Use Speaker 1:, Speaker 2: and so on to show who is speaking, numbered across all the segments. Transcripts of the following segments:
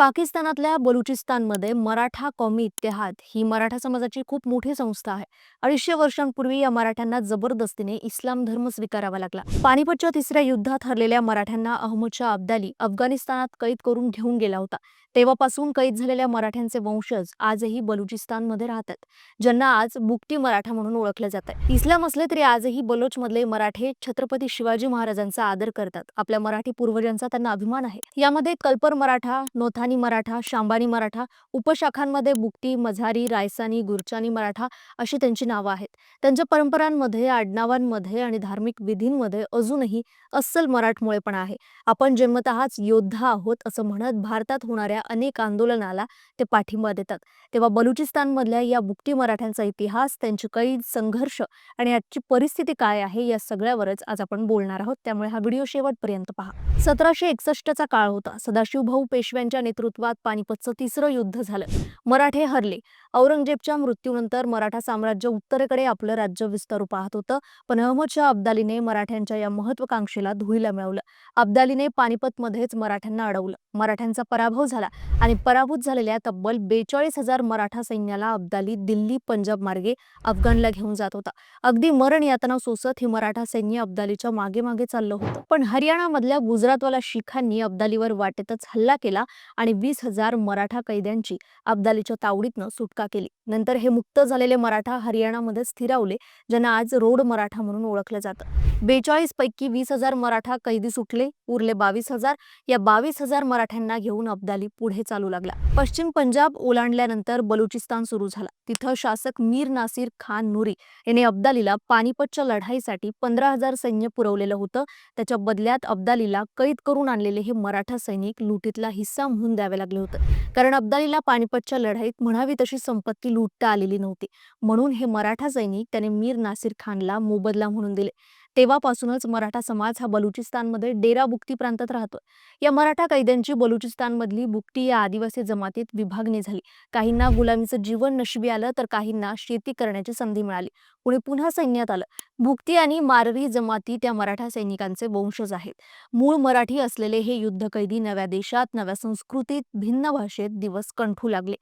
Speaker 1: पाकिस्तानातल्या बलुचिस्तानमध्ये मराठा कौमी इतिहाद ही मराठा समाजाची खूप मोठी संस्था आहे. अडीचशे वर्षांपूर्वी या मराठ्यांना जबरदस्तीने इस्लाम धर्म स्वीकारावा लागला. पानिपतच्या तिसऱ्या युद्धात हरलेल्या मराठ्यांना अहमदच्या अब्दाली अफगाणिस्तानात कैद करून घेऊन गेला होता. तेव्हापासून कैद झालेल्या मराठ्यांचे वंशज आजही बलुचिस्तानमध्ये राहतात ज्यांना आज बुकटी मराठा म्हणून ओळखले जात आहे इस्लाम असले तरी आजही बलोचमधले मराठे छत्रपती शिवाजी महाराजांचा आदर करतात. आपल्या मराठी पूर्वजांचा त्यांना अभिमान आहे. यामध्ये कल्पर मराठा नोथान मराठा शांबानी मराठा उपशाखांमध्ये बुक्ती मझारी रायसानी गुरचानी मराठा अशी त्यांची नावं आहेत. त्यांच्या परंपरांमध्ये आडनावांमध्ये आणि धार्मिक विधींमध्ये अजूनही अस्सल मराठमोळेपणा आहे. आपण जन्मतःच योद्धा आहोत असं म्हणत भारतात होणाऱ्या अनेक आंदोलनाला ते पाठिंबा देतात. तेव्हा बलुचिस्तानमधल्या या बुकटी मराठ्यांचा इतिहास त्यांची कैद संघर्ष आणि आजची परिस्थिती काय आहे या सगळ्यावरच आज आपण बोलणार आहोत. त्यामुळे हा व्हिडिओ शेवटपर्यंत पहा. सतराशे एकसष्टचा काळ होता. सदाशिवभाऊ पेशव्यांच्या नेतृत्वात नेतृत्वात पानिपतचं तिसरं युद्ध झालं. मराठे हरले. औरंगजेबच्या मृत्यूनंतर मराठा साम्राज्य उत्तरेकडे आपलं राज्य विस्तारू पाहत होतं. पण अहमदशाह अब्दालीने मराठ्यांच्या या महत्वाकांक्षेला धुळीला मिळवलं. अब्दालीने पानिपतमध्येच मराठ्यांना अडवलं. मराठ्यांचा पराभव झाला आणि पराभूत झालेल्या तब्बल बेचाळीस हजार मराठा सैन्याला अब्दाली दिल्ली पंजाब मार्गे अफगाणला घेऊन जात होता. अगदी मरण यातना सोसत हे मराठा सैन्य अब्दालीच्या मागे मागे चाललं होतं. पण हरियाणामधल्या गुजरातवाला शिखांनी अब्दालीवर वाटेतच हल्ला केला आणि वीस हजार मराठा कैद्यांची अब्दालीच्या तावडीतनं सुटका केली. नंतर हे मुक्त झालेले मराठा हरियाणामध्ये स्थिरावले ज्यांना आज रोड मराठा म्हणून ओळखलं जातं. बेचाळीस पैकी वीस हजार मराठा कैदी सुटले उरले बावीस हजार. या बावीस हजार मराठ्यांना घेऊन अब्दाली पुढे चालू लागला. पश्चिम पंजाब ओलांडल्यानंतर बलुचिस्तान सुरू झाला. तिथं शासक मीर नासिर खान नुरी याने अब्दालीला पानिपतच्या लढाईसाठी पंधरा हजार सैन्य पुरवलेलं होतं. त्याच्या बदल्यात अब्दालीला कैद करून आणलेले हे मराठा सैनिक लुटीतला हिस्सा म्हणून द्यावे लागले होते. कारण अब्दालीला पानिपतच्या लढाईत म्हणावी तशी संपत्ती लुटता आलेली नव्हती. म्हणून हे मराठा सैनिक त्याने मीर नासिर खानला मोबदला म्हणून दिले. तेव्हापासूनच मराठा समाज हा बलुचिस्तानमध्ये डेरा बुक्ती प्रांतात राहतो या मराठा कैद्यांची बलुचिस्तानमधली बुक्ती या आदिवासी जमातीत विभागणी झाली. काहींना गुलामीचं जीवन नशिबी आलं तर काहींना शेती करण्याची संधी मिळाली. पुढे पुन्हा सैन्यात आलं. भुक्ती आणि मारवी जमाती त्या मराठा सैनिकांचे वंशज आहेत. मूळ मराठी असलेले हे युद्धकैदी नव्या देशात नव्या संस्कृतीत भिन्न भाषेत दिवस कंठू लागले.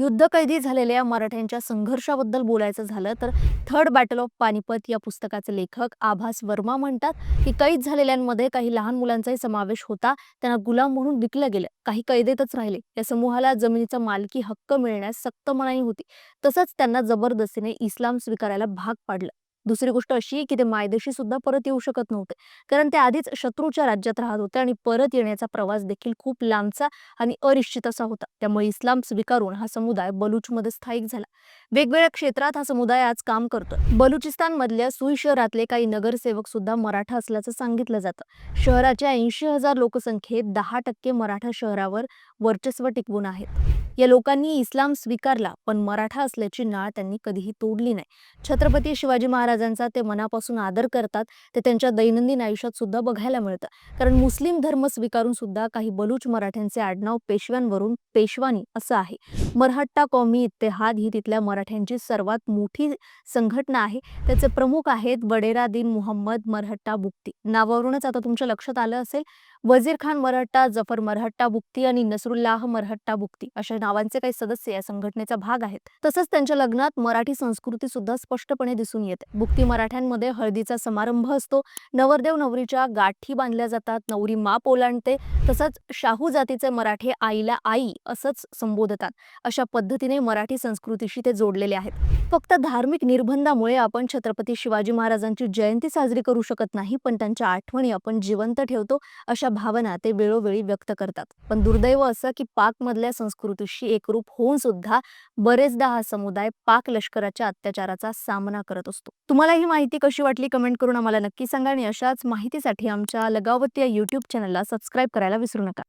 Speaker 1: युद्धकैदी झालेल्या मराठ्यांच्या संघर्षाबद्दल बोलायचं झालं तर थर्ड बॅटल ऑफ पानिपत या पुस्तकाचे लेखक आभास वर्मा म्हणतात की कैद झालेल्यांमध्ये काही लहान मुलांचाही समावेश होता. त्यांना गुलाम म्हणून विकलं गेलं. काही कैदेतच राहिले. या समूहाला जमिनीचा मालकी हक्क मिळण्यास सक्त मनाई होती. तसंच त्यांना जबरदस्तीने इस्लाम स्वीकारायला भाग पाडलं. दुसरी गोष्ट अशी की ते मायदेशी सुद्धा परत येऊ शकत नव्हते. कारण ते आधीच शत्रूच्या राज्यात राहत होते आणि परत येण्याचा प्रवास देखील खूप लांबचा आणि अनिश्चित असा होता. त्यामुळे इस्लाम स्वीकारून हा समुदाय बलूचमध्ये स्थायिक झाला. वेगवेगळ्या क्षेत्रात हा समुदाय आज काम करतो बलुचिस्तान मधल्या सुई शहरातले काही नगरसेवक सुद्धा मराठा असल्याचं सांगितलं जातं. शहराच्या ऐंशी हजार लोकसंख्येत दहा टक्के मराठा शहरावर वर्चस्व टिकवून आहेत. या लोकांनी इस्लाम स्वीकारला पण मराठा असल्याची नाळ त्यांनी कधीही तोडली नाही. छत्रपती शिवाजी महाराज महाराजांचा ते मनापासून आदर करतात ते त्यांच्या दैनंदिन आयुष्यात सुद्धा बघायला मिळतं. कारण मुस्लिम धर्म स्वीकारून सुद्धा काही बलूच मराठ्यांचे आडनाव पेशव्यांवरून पेशवानी असं आहे. मरहट्टा कौमी इत्तेहाद ही तिथल्या मराठ्यांची सर्वात मोठी संघटना आहे. त्याचे प्रमुख आहेत बडेरा दिन मुहम्मद मरहट्टा बुक्ती. नावावरूनच आता तुमच्या लक्षात आलं असेल वजीर खान मरहट्टा जफर मरहट्टा बुक्ती आणि नसरुल्लाह मरहट्टा बुक्ती अशा नावांचे काही सदस्य या संघटनेचा भाग आहेत. तसंच त्यांच्या लग्नात मराठी संस्कृती सुद्धा स्पष्टपणे दिसून येते. बुक्ती मराठ्यांमध्ये हळदीचा समारंभ असतो. नवरदेव नवरीच्या गाठी बांधल्या जातात. नवरी माप ओलांडते तसंच शाहू जातीचे मराठी आईला आई असंच संबोधतात. अशा पद्धतीने मराठी संस्कृतीशी ते जोडलेले आहेत. फक्त धार्मिक निर्बंधामुळे आपण छत्रपती शिवाजी महाराजांची जयंती साजरी करू शकत नाही पण त्यांच्या आठवणी आपण जिवंत ठेवतो अशा भावना ते वेळोवेळी व्यक्त करतात. पण दुर्दैव असं की पाकमधल्या संस्कृतीशी एकरूप होऊन सुद्धा बरेचदा हा समुदाय पाक लष्कराच्या अत्याचाराचा सामना करत असतो. तुम्हाला ही माहिती कशी वाटली कमेंट करून आम्हाला नक्की सांगा आणि अशाच माहितीसाठी आमच्या लगावती या युट्यूब चॅनलला सबस्क्राईब करायला विसरू नका.